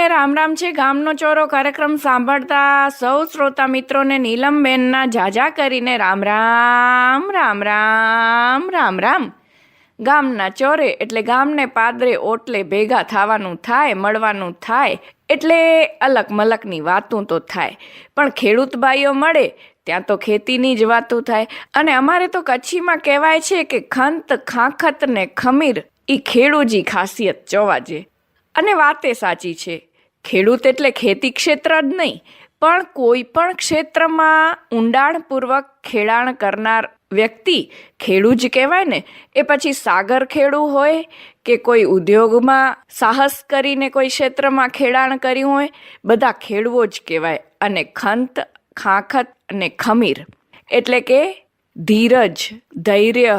એને રામ રામ છે. ગામનો ચોરો કાર્યક્રમ સાંભળતા સૌ શ્રોતા મિત્રોને નીલમબેનના જાજા કરીને રામ રામ રામ રામ રામ રામ. ગામના ચોરે એટલે ગામને પાદરે ઓટલે ભેગા થવાનું થાય, મળવાનું થાય એટલે અલગ મલકની વાતું તો થાય. પણ ખેડૂત ભાઈઓ મળે ત્યાં તો ખેતીની જ વાતું થાય. અને અમારે તો કચ્છીમાં કહેવાય છે કે ખંત, ખાંખત ને ખમીર એ ખેડૂજી ખાસિયત જોવા જે. અને વાતે સાચી છે. ખેડૂત એટલે ખેતી ક્ષેત્ર જ નહીં, પણ કોઈ પણ ક્ષેત્રમાં ઊંડાણપૂર્વક ખેડાણ કરનાર વ્યક્તિ ખેડૂત જ કહેવાય ને. એ પછી સાગર ખેડૂ હોય કે કોઈ ઉદ્યોગમાં સાહસ કરીને કોઈ ક્ષેત્રમાં ખેડાણ કર્યું હોય, બધા ખેડવો જ કહેવાય. અને ખંત, ખાખત અને ખમીર એટલે કે ધીરજ, ધૈર્ય,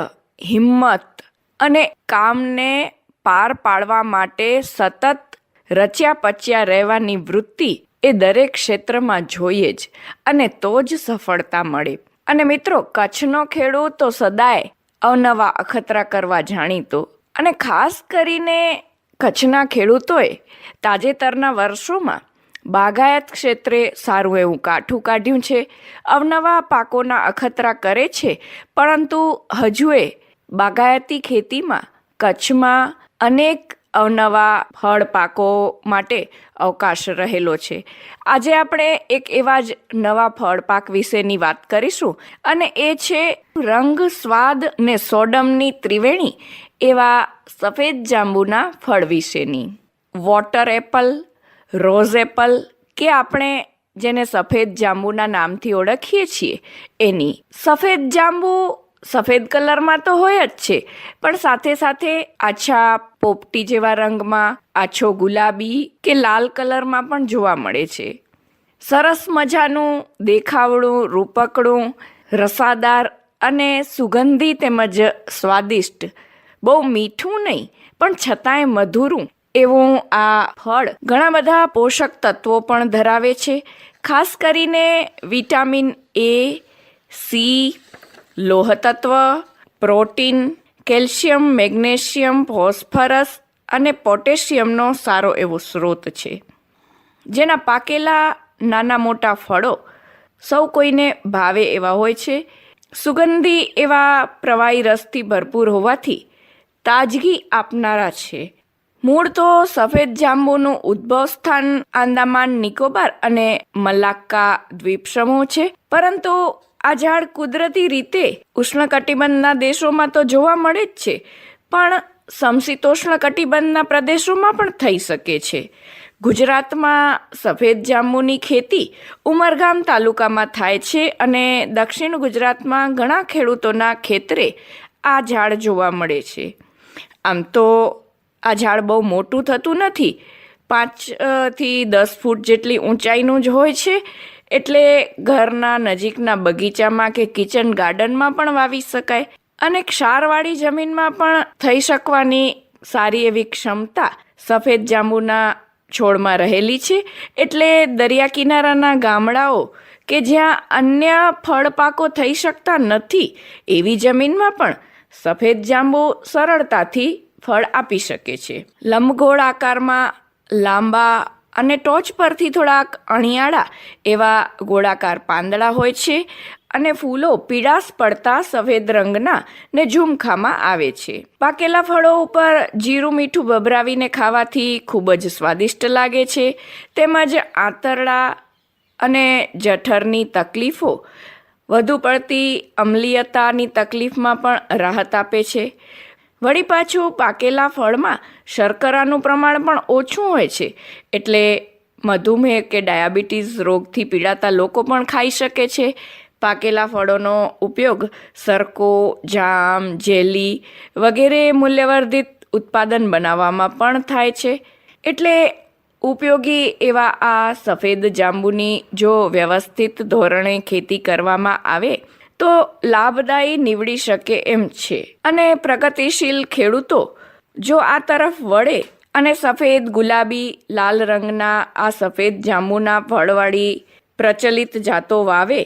હિંમત અને કામને પાર પાડવા માટે સતત રચ્યા પચ્યા રહેવાની વૃત્તિ એ દરેક ક્ષેત્રમાં જોઈએ જ અને તો જ સફળતા મળે. અને મિત્રો, કચ્છનો ખેડૂત તો સદાય અવનવા અખતરા કરવા જાણીતો અને ખાસ કરીને કચ્છના ખેડૂતોએ તાજેતરના વર્ષોમાં બાગાયત ક્ષેત્રે સારું એવું કાઠું કાઢ્યું છે, અવનવા પાકોના અખતરા કરે છે, પરંતુ હજુએ બાગાયતી ખેતીમાં કચ્છમાં અનેક અવનવા ફળ પાકો માટે અવકાશ રહેલો છે. આજે આપણે એક એવા જ નવા ફળ પાક વિશેની વાત કરીશું અને એ છે રંગ સ્વાદ ને સોડમની ત્રિવેણી એવા સફેદ જાંબુના ફળ વિશેની. વોટર એપલ, રોઝ એપલ કે આપણે જેને સફેદ જાંબુના નામથી ઓળખીએ છીએ એની. સફેદ જાંબુ સફેદ કલરમાં તો હોય જ છે, પણ સાથે સાથે આછા પોપટી જેવા રંગમાં, આછો ગુલાબી કે લાલ કલરમાં પણ જોવા મળે છે. સરસ મજાનું દેખાવડું, રૂપકડું, રસાદાર અને સુગંધી તેમજ સ્વાદિષ્ટ. બહુ મીઠું નહીં, પણ છતાંય મધુરું. એવું આ ફળ ઘણા બધા પોષક તત્વો પણ ધરાવે છે, ખાસ કરીને વિટામિન એ, સી લોહ તત્વ પ્રોટીન, કેલ્શિયમ, મેગ્નેશિયમ, ફોસ્ફરસ અને પોટેશિયમનો સારો એવો સ્રોત છે. જેના પાકેલા નાના મોટા ફળો સૌ કોઈને ભાવે એવા હોય છે. સુગંધી એવા પ્રવાહી રસથી ભરપૂર હોવાથી તાજગી આપનારા છે. મૂળ તો સફેદ જાંબુનું ઉદ્ભવ સ્થાન આંદામાન નિકોબાર અને મલાક્કા દ્વીપ સમૂહ છે. પરંતુ આ ઝાડ કુદરતી રીતે ઉષ્ણકટિબંધના દેશોમાં તો જોવા મળે જ છે, પણ સમશીતોષ્ણ કટિબંધના પ્રદેશોમાં પણ થઈ શકે છે. ગુજરાતમાં સફેદ જાંબુની ખેતી ઉમરગામ તાલુકામાં થાય છે અને દક્ષિણ ગુજરાતમાં ઘણા ખેડૂતોના ખેતરે આ ઝાડ જોવા મળે છે. આમ તો આ ઝાડ બહુ મોટું થતું નથી. પાંચથી દસ ફૂટ જેટલી ઊંચાઈનું જ હોય છે. એટલે ઘરના નજીકના બગીચામાં કે કિચન ગાર્ડનમાં પણ વાવી શકાય અને ક્ષારવાળી જમીનમાં પણ થઈ શકવાની સારી એવી ક્ષમતા સફેદ જાંબુના છોડમાં રહેલી છે. એટલે દરિયા કિનારાના ગામડાઓ કે જ્યાં અન્ય ફળ પાકો થઈ શકતા નથી, એવી જમીનમાં પણ સફેદ જાંબુ સરળતાથી ફળ આપી શકે છે. લંબગોળ આકારમાં લાંબા અને ટોચ પરથી થોડાક અણિયાળા એવા ગોળાકાર પાંદડા હોય છે અને ફૂલો પીળાશ પડતા સફેદ રંગના ને ઝુમખામાં આવે છે. પાકેલા ફળો ઉપર જીરું મીઠું ભભરાવીને ખાવાથી ખૂબ જ સ્વાદિષ્ટ લાગે છે. તેમજ આંતરડા અને જઠરની તકલીફો વધુ પડતી અમ્લીયતાની તકલીફમાં પણ રાહત આપે છે. વળી પાછું પાકેલા ફળમાં શર્કરાનું પ્રમાણ પણ ઓછું હોય છે. એટલે મધુમેહ કે ડાયાબિટીસ રોગથી પીડાતા લોકો પણ ખાઈ શકે છે. પાકેલા ફળોનો ઉપયોગ સરકો જામ, જેલી વગેરે મૂલ્યવર્ધિત ઉત્પાદન બનાવવામાં પણ થાય છે. એટલે ઉપયોગી એવા આ સફેદ જાંબુની જો વ્યવસ્થિત ધોરણે ખેતી કરવામાં આવે તો લાભદાયી નીવડી શકે એમ છે. અને પ્રગતિશીલ ખેડૂતો જો આ તરફ વળે અને સફેદ ગુલાબી, લાલ રંગના, આ સફેદ જાંબુના ફળવાળી પ્રચલિત જાતો વાવે,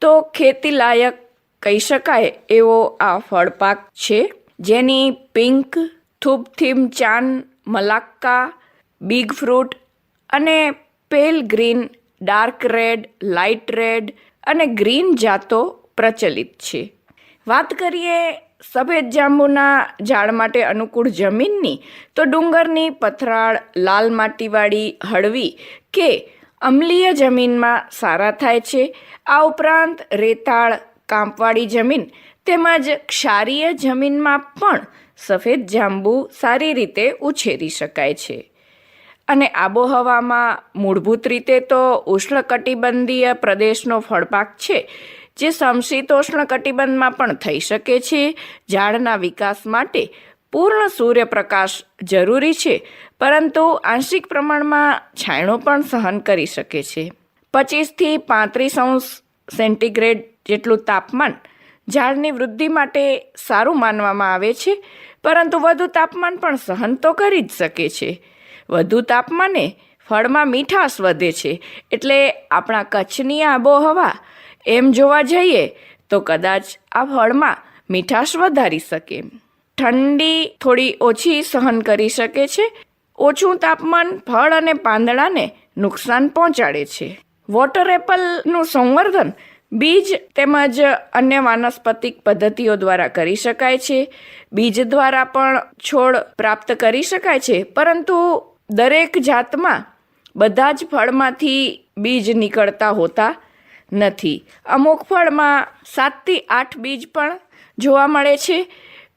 તો ખેતી લાયક કહી શકાય એવો આ ફળપાક છે. જેની પિંક, થૂપથીમ ચાન, મલાક્કા બિગ ફ્રૂટ અને pale green dark red light red અને ગ્રીન જાતો પ્રચલિત છે. વાત કરીએ સફેદ જાંબુના ઝાડ માટે અનુકૂળ જમીનની, તો ડુંગરની પથરાળ, લાલ માટીવાળી હળવી કે અમ્લીય જમીનમાં સારા થાય છે. આ ઉપરાંત રેતાળ, કાંપવાળી જમીન તેમજ ક્ષારીય જમીનમાં પણ સફેદ જાંબુ સારી રીતે ઉછેરી શકાય છે. અને આબોહવામાં મૂળભૂત રીતે તો ઉષ્ણકટિબંધીય પ્રદેશનો ફળપાક છે. જે સમશીતોષ્ણ કટિબંધમાં પણ થઈ શકે છે. ઝાડના વિકાસ માટે પૂર્ણ સૂર્યપ્રકાશ જરૂરી છે, પરંતુ આંશિક પ્રમાણમાં છાંયડો પણ સહન કરી શકે છે. પચીસથી પાંત્રીસ અંશ સેન્ટીગ્રેડ જેટલું તાપમાન ઝાડની વૃદ્ધિ માટે સારું માનવામાં આવે છે, પરંતુ વધુ તાપમાન પણ સહન તો કરી જ શકે છે. વધુ તાપમાને ફળમાં મીઠાશ વધે છે, એટલે આપણા કચ્છની આબોહવા એમ જોવા જઈએ તો કદાચ આ ફળમાં મીઠાશ વધારી શકે. ઠંડી થોડી ઓછી સહન કરી શકે છે. ઓછું તાપમાન ફળ અને પાંદડાને નુકસાન પહોંચાડે છે. વોટર એપલનું સંવર્ધન બીજ તેમજ અન્ય વાનસ્પતિક પદ્ધતિઓ દ્વારા કરી શકાય છે. બીજ દ્વારા પણ છોડ પ્રાપ્ત કરી શકાય છે. પરંતુ દરેક જાતમાં બધા જ ફળમાંથી બીજ નીકળતા હોતા નથી. અમુક ફળમાં સાતથી આઠ બીજ પણ જોવા મળે છે,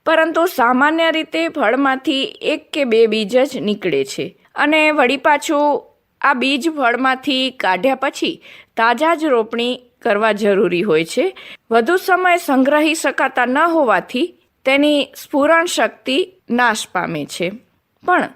પરંતુ સામાન્ય રીતે ફળમાંથી એક કે બે બીજ જ નીકળે છે. અને વળી પાછું આ બીજ ફળમાંથી કાઢ્યા પછી તાજા જ રોપણી કરવા જરૂરી હોય છે. વધુ સમય સંગ્રહી શકાતા ન હોવાથી તેની સ્ફુરણ શક્તિ નાશ પામે છે. પણ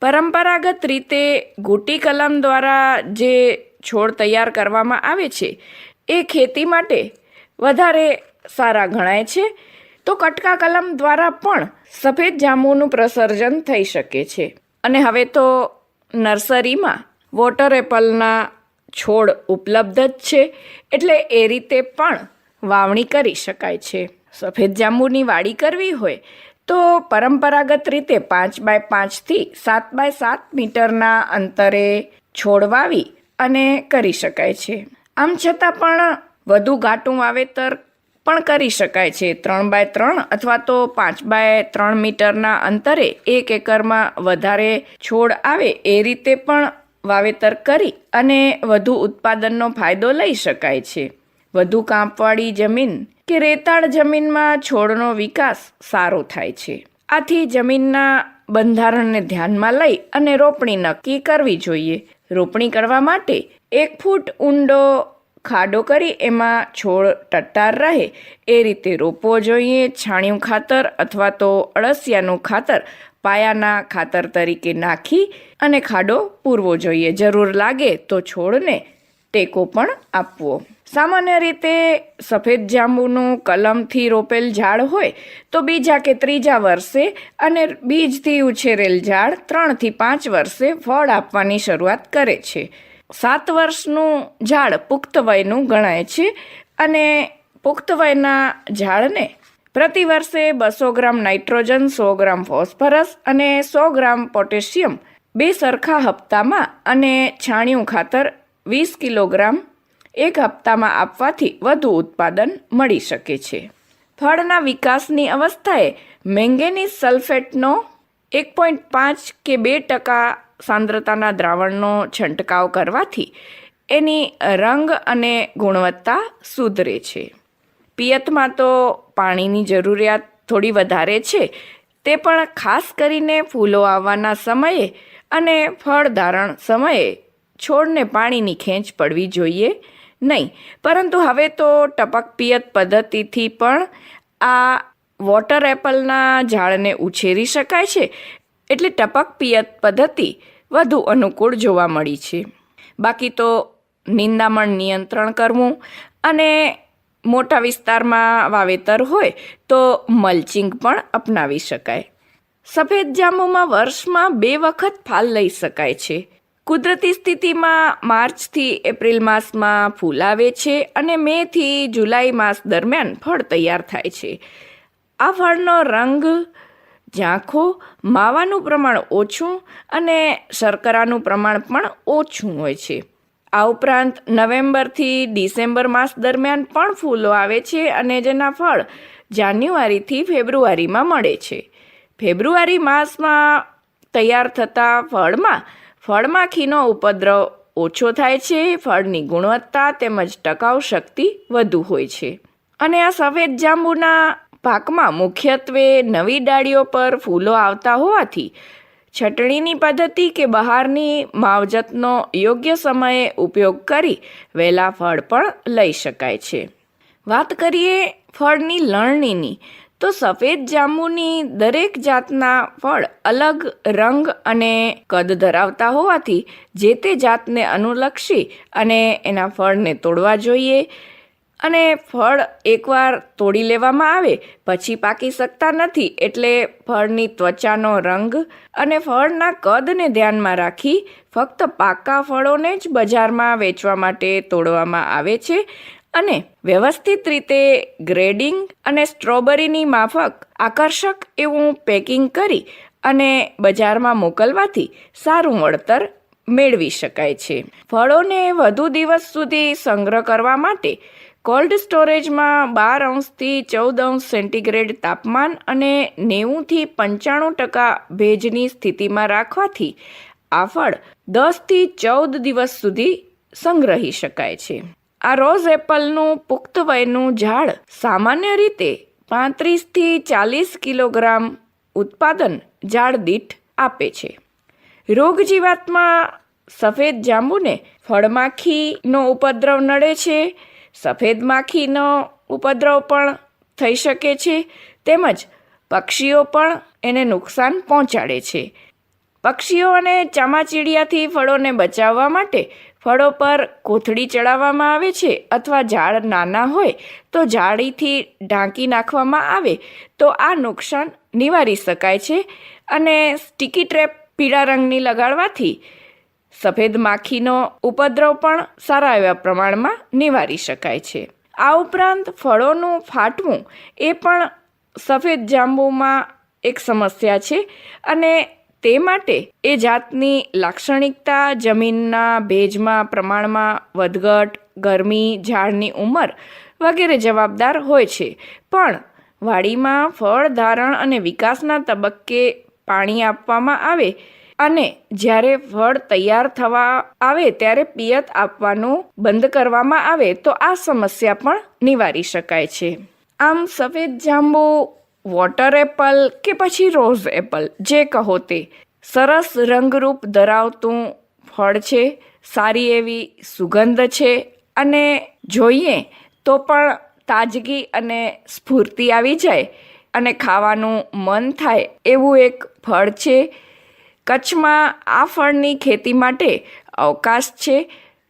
પરંપરાગત રીતે ગોટી કલમ દ્વારા જે છોડ તૈયાર કરવામાં આવે છે. એ ખેતી માટે વધારે સારા ગણાય છે. તો કટકા કલમ દ્વારા પણ સફેદ જાંબુનું પ્રસર્જન થઈ શકે છે. અને હવે તો નર્સરીમાં વોટર એપલના છોડ ઉપલબ્ધ જ છે. એટલે એ રીતે પણ વાવણી કરી શકાય છે. સફેદ જાંબુની વાડી કરવી હોય તો પરંપરાગત રીતે પાંચ બાય પાંચથી સાત બાય સાત મીટરના અંતરે છોડ વાવી અને કરી શકાય છે. આમ છતાં પણ વધુ ઘાટું વાવેતર પણ કરી શકાય છે. ત્રણ બાય ત્રણ અથવા તો પાંચ બાય ત્રણ મીટરના અંતરે એક એકરમાં વધારે છોડ આવે એ રીતે પણ વાવેતર કરી અને વધુ ઉત્પાદનનો ફાયદો લઈ શકાય છે. વધુ કાંપવાળી જમીન કે રેતાળ જમીનમાં છોડનો વિકાસ સારો થાય છે. આથી જમીનના બંધારણને ધ્યાનમાં લઈ અને રોપણી નક્કી કરવી જોઈએ. રોપણી કરવા માટે એક ફૂટ ઊંડો ખાડો કરી એમાં છોડ ટટ્ટાર રહે. એ રીતે રોપવો જોઈએ છાણિયું ખાતર અથવા તો અળસિયાનું ખાતર પાયાના ખાતર તરીકે નાખી અને ખાડો પૂરવો જોઈએ. જરૂર લાગે તો છોડને ટેકો પણ આપવો. સામાન્ય રીતે સફેદ જાંબુનું કલમથી રોપેલ ઝાડ હોય તો બીજા કે ત્રીજા વર્ષે અને બીજથી ઉછેરેલ ઝાડ ત્રણથી પાંચ વર્ષે ફળ આપવાની શરૂઆત કરે છે. સાત વર્ષનું ઝાડ પુખ્ત વયનું ગણાય છે અને પુખ્ત વયના ઝાડને પ્રતિ વર્ષે બસો ગ્રામ નાઇટ્રોજન, સો ગ્રામ ફોસ્ફરસ અને સો ગ્રામ પોટેશિયમ બે સરખા હપ્તામાં અને છાણિયું ખાતર વીસ કિલોગ્રામ એક હપ્તામાં આપવાથી વધુ ઉત્પાદન મળી શકે છે. ફળના વિકાસની અવસ્થાએ મેંગેનીઝ સલ્ફેટનો એક પોઈન્ટ પાંચ કે બે ટકા સાંદ્રતાના દ્રાવણનો છંટકાવ કરવાથી એની રંગ અને ગુણવત્તા સુધરે છે. પિયતમાં તો પાણીની જરૂરિયાત થોડી વધારે છે. તે પણ ખાસ કરીને ફૂલો આવવાના સમયે અને ફળ ધારણ સમયે છોડને પાણીની ખેંચ પડવી જોઈએ નહીં. પરંતુ હવે તો ટપક પિયત પદ્ધતિથી પણ આ વોટર એપલના ઝાડને ઉછેરી શકાય છે. એટલે ટપક પિયત પદ્ધતિ વધુ અનુકૂળ જોવા મળી છે. બાકી તો નિંદામણ નિયંત્રણ કરવું અને મોટા વિસ્તારમાં વાવેતર હોય તો મલ્ચિંગ પણ અપનાવી શકાય. સફેદ જાંબુમાં વર્ષમાં બે વખત ફાલ લઈ શકાય છે. કુદરતી સ્થિતિમાં માર્ચથી એપ્રિલ માસમાં ફૂલ આવે છે અને મેથી જુલાઈ માસ દરમિયાન ફળ તૈયાર થાય છે. આ ફળનો રંગ ઝાંખો, માવાનું પ્રમાણ ઓછું અને શર્કરાનું પ્રમાણ પણ ઓછું હોય છે. આ ઉપરાંત નવેમ્બરથી ડિસેમ્બર માસ દરમિયાન પણ ફૂલો આવે છે અને જેના ફળ જાન્યુઆરીથી ફેબ્રુઆરીમાં મળે છે. ફેબ્રુઆરી માસમાં તૈયાર થતા ફળમાં ફળમાખીનો ઉપદ્રવ ઓછો થાય છે, ફળની ગુણવત્તા તેમજ ટકાઉ શક્તિ વધુ હોય છે. અને આ સફેદ જાંબુના પાકમાં મુખ્યત્વે નવી ડાળીઓ પર ફૂલો આવતા હોવાથી છટણીની પદ્ધતિ કે બહારની માવજતનો યોગ્ય સમયે ઉપયોગ કરી વહેલા ફળ પણ લઈ શકાય છે. વાત કરીએ ફળની લણણીની. તો સફેદ જાંબુની દરેક જાતના ફળ અલગ રંગ અને કદ ધરાવતા હોવાથી જે તે જાતને અનુલક્ષી અને એના ફળને તોડવા જોઈએ. અને ફળ એકવાર તોડી લેવામાં આવે, પછી પાકી શકતા નથી એટલે ફળની ત્વચાનો રંગ અને ફળના કદને ધ્યાનમાં રાખી ફક્ત પાકા ફળોને જ બજારમાં વેચવા માટે તોડવામાં આવે છે. અને વ્યવસ્થિત રીતે ગ્રેડિંગ અને સ્ટ્રોબેરીની માફક આકર્ષક એવું પેકિંગ કરી અને બજારમાં મોકલવાથી સારું વળતર મેળવી શકાય છે. ફળોને વધુ દિવસ સુધી સંગ્રહ કરવા માટે કોલ્ડ સ્ટોરેજમાં બાર અંશથી ચૌદ અંશ સેન્ટીગ્રેડ તાપમાન અને નેવુંથી પંચાણું ટકા ભેજની સ્થિતિમાં રાખવાથી આ ફળ દસથી ચૌદ દિવસ સુધી સંગ્રહી શકાય છે. આ રોઝ એપલનું પુખ્ત વયનું ઝાડ સામાન્ય રીતે પાંત્રીસથી ચાલીસ કિલોગ્રામ ઉત્પાદન ઝાડ દીઠ આપે છે. રોગ જીવાતમાં સફેદ જાંબુને ફળમાખીનો ઉપદ્રવ નડે છે. સફેદ માખીનો ઉપદ્રવ પણ થઈ શકે છે. તેમજ પક્ષીઓ પણ એને નુકસાન પહોંચાડે છે. પક્ષીઓ અને ચામાચીડિયાથી ફળોને બચાવવા માટે ફળો પર કોથળી ચડાવવામાં આવે છે અથવા ઝાડ નાના હોય તો જાળીથી ઢાંકી નાખવામાં આવે તો આ નુકસાન નિવારી શકાય છે અને સ્ટીકી ટ્રેપ પીળા રંગની લગાડવાથી સફેદ માખીનો ઉપદ્રવ પણ સારા એવા પ્રમાણમાં નિવારી શકાય છે. આ ઉપરાંત ફળોનું ફાટવું એ પણ સફેદ જાંબુમાં એક સમસ્યા છે અને તે માટે એ જાતની લાક્ષણિકતા જમીનના ભેજમાં, પ્રમાણમાં, વધઘટ, ગરમી, ઝાડની ઉંમર વગેરે જવાબદાર હોય છે. પણ વાડીમાં ફળ ધારણ અને વિકાસના તબક્કે પાણી આપવામાં આવે અને જ્યારે ફળ તૈયાર થવા આવે ત્યારે પિયત આપવાનું બંધ કરવામાં આવે તો આ સમસ્યા પણ નિવારી શકાય છે. આમ સફેદ જાંબુ વોટર એપલ કે પછી રોઝ એપલ જે કહો તે. સરસ રંગરૂપ ધરાવતું ફળ છે, સારી એવી સુગંધ છે અને જોઈએ તો પણ તાજગી અને સ્ફૂર્તિ આવી જાય અને ખાવાનું મન થાય એવું એક ફળ છે. કચ્છમાં આ ફળની ખેતી માટે અવકાશ છે,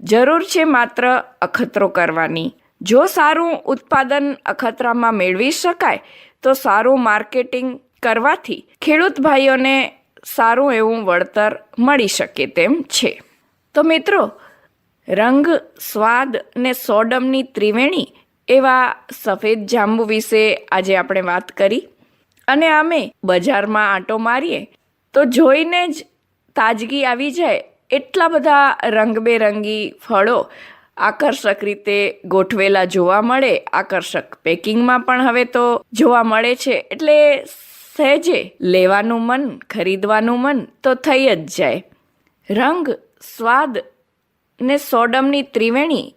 જરૂર છે માત્ર અખતરો કરવાની. જો સારું ઉત્પાદન અખતરામાં મેળવી શકાય તો સારું માર્કેટિંગ કરવાથી ખેડૂત ભાઈઓને સારું એવું વળતર મળી શકે તેમ છે. તો મિત્રો, રંગ, સ્વાદ ને સોડમની ત્રિવેણી એવા સફેદ જાંબુ વિશે આજે આપણે વાત કરી. અને અમે બજારમાં આંટો મારીએ, તો જોઈને જ તાજગી આવી જાય એટલા બધા રંગબેરંગી ફળો આકર્ષક રીતે ગોઠવેલા જોવા મળે, આકર્ષક પેકિંગમાં પણ હવે તો જોવા મળે છે. એટલે સહેજે લેવાનું મન, ખરીદવાનું મન તો થઈ જ જાય. રંગ, સ્વાદ ને સોડમની ત્રિવેણી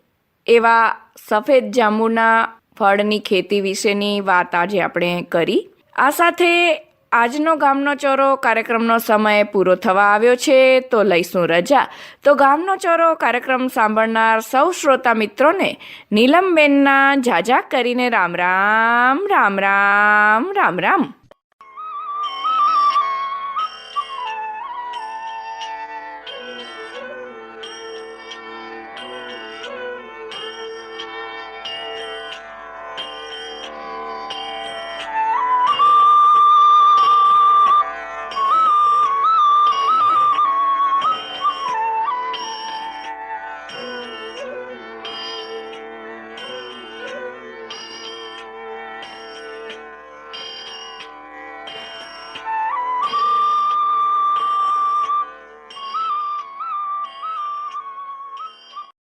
એવા સફેદ જાંબુના ફળની ખેતી વિશેની વાત આજે આપણે કરી. આ સાથે આજનો ગામનો ચોરો કાર્યક્રમનો સમય પૂરો થવા આવ્યો છે, તો લઈશું રજા. તો ગામનો ચોરો કાર્યક્રમ સાંભળનાર સૌ શ્રોતા મિત્રોને નીલમબેનના ઝાઝા કરીને રામ રામ રામ રામ રામ રામ.